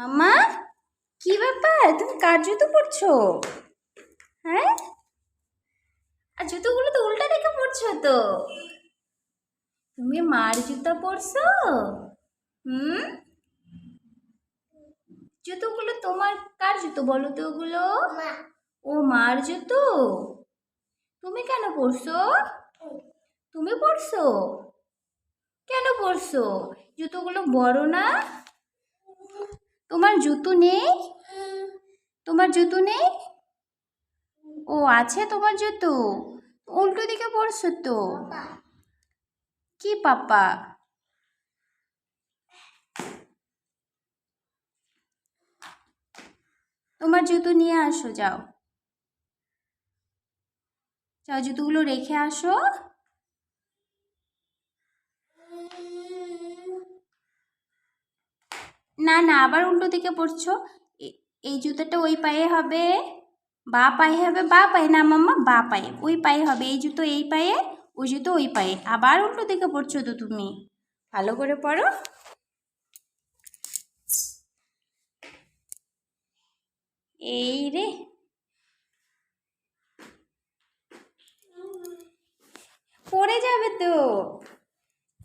মাম্মা কি ব্যাপার? তুমি কার জুতো পরছো? হ্যাঁ? আর জুতোগুলো তো উল্টা দিকে পরছো তো। তুমি মার জুতো পরছো? হুম? জুতোগুলো তোমার কার জুতো বলো তো ওগুলো? ও মার জুতো? তুমি কেন পরছো? তুমি পরছো? কেন পরছো? জুতোগুলো বড় না? তোমার জুতো নেই? তোমার জুতো নেই? ও, আছে তোমার জুতো। উল্টো দিকে পড়ছো তো। কি পাপা? তোমার জুতো নিয়ে আসো, যাও। যাও, জুতোগুলো রেখে আসো। না না, আবার উল্টো দিকে পড়ছো। এই জুতোটা ওই পায়ে হবে, বা পায়ে হবে, বা পায়ে, না, মাম্মা, বা পায়ে, ওই পায়ে হবে। এই জুতো এই পায়ে, ওই জুতো ওই পায়ে, আবার উল্টো দিকে পড়ছো তো তুমি। ভালো করে পড়ো। এই রে। পড়ে যাবে তো।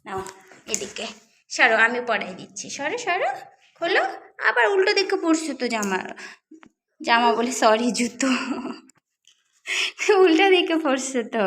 নাও, এদিকে, সরো, আমি পড়াই দিচ্ছি। সরো সরো। খোলো আবার উল্টো দিকে পড়ছো তো জামা জামা বলে সরি জুতো। উল্টো দিকে পড়ছো তো